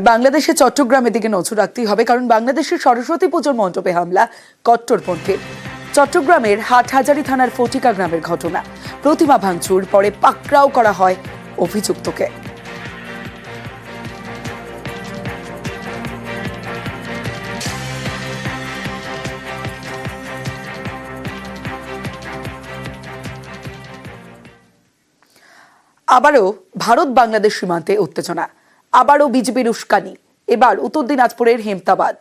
বাংলাদেশের চট্টগ্রামের দিকে নজর রাখতেই হবে, কারণ বাংলাদেশের সরস্বতী পুজোর মণ্ডপে হামলা কট্টরপন্থীর চট্টগ্রামের হাটহাজারি থানার ফটিকা গ্রামের ঘটনা। প্রতিমা ভাঙচুর, পরে পাকড়াও করা হয় অভিযুক্তকে। আবারও ভারত বাংলাদেশ সীমান্তে উত্তেজনা। আবারও বিজেপির উস্কানি। এবার উত্তর দিনাজপুরের হেমতাবাদ।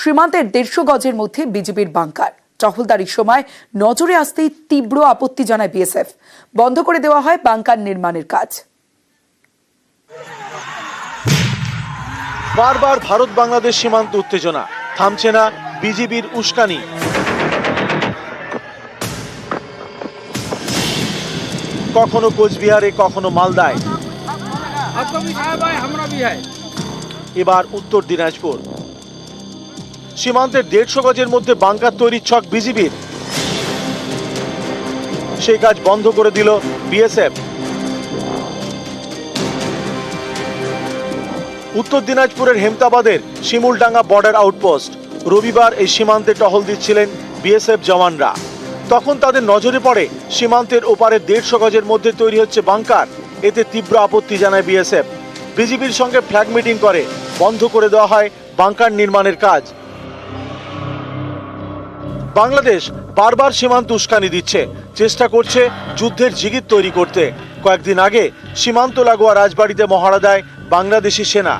সীমান্তের দেড়শো গজের মধ্যে বিজেপির বাংকার। টহলদারির সময় নজরে আসতেই তীব্র আপত্তি জানায় বিএসএফ। বন্ধ করে দেওয়া হয় বাংকার নির্মাণের কাজ। বারবার ভারত বাংলাদেশ সীমান্ত উত্তেজনা। থামছে না বিজিবির উস্কানি। কখনো কোচবিহারে, কখনো মালদায়। आपको भी खाया भाई हमरा भी है এবার উত্তর দিনাজপুর সীমান্তের দেড়শো গজের মধ্যে বাংকার তৈরির ছক বিজিবির সেই কাজ বন্ধ করে দিল বিএসএফ উত্তর দিনাজপুরের হেমতাবাদের শিমুলডাঙ্গা বর্ডার আউটপোস্ট রবিবার এই সীমান্তে টহল দিচ্ছিলেন বিএসএফ জওয়ানরা তখন তাদের নজরে পড়ে সীমান্তের ওপারে দেড়শো গজের মধ্যে তৈরি হচ্ছে বাংকার এতে তীব্র আপত্তি জানায় বিএসএফ। বিজিবির সঙ্গে ফ্ল্যাগ মিটিং করে বন্ধ করে দেওয়া হয় বাংকার নির্মাণের কাজ। বাংলাদেশ বারবার সীমান্ত উস্কানি দিচ্ছে, চেষ্টা করছে যুদ্ধের জিগির তৈরি করতে। কয়েকদিন আগে সীমান্ত লাগোয়া রাজবাড়িতে মহড়া দেয় বাংলাদেশি সেনা।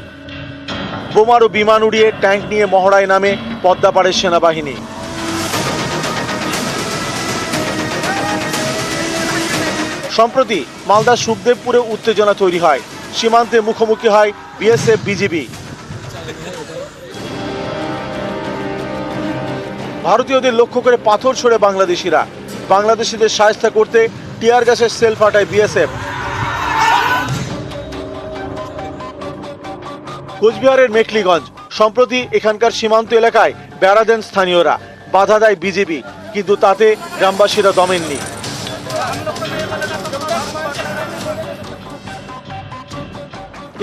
বোমার ও বিমান উড়িয়ে ট্যাঙ্ক নিয়ে মহড়ায় নামে পদ্মাপাড়ের সেনাবাহিনী। সম্প্রতি মালদার সুখদেবপুরে উত্তেজনা তৈরি হয়। সীমান্তে মুখোমুখি হয় বিএসএফ, বিজিবি। ভারতীয়দের লক্ষ্য করে পাথর ছোড়ে বাংলাদেশিরা। বাংলাদেশিদের সাহায্য করতে টিয়ার গ্যাসের সেল ফাটায় বিএসএফ। কোচবিহারের মেখলিগঞ্জ। সম্প্রতি এখানকার সীমান্ত এলাকায় বেড়া দেন স্থানীয়রা। বাধা দেয় বিজেপি কিন্তু তাতে গ্রামবাসীরা দমেননি।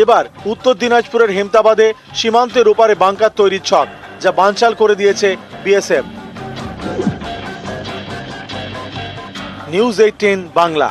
এবার উত্তর দিনাজপুরের হেমতাবাদে সীমান্তের ওপারে বাংকার তৈরির ছক, যা বানচাল করে দিয়েছে বিএসএফ। News eighteen Bangla.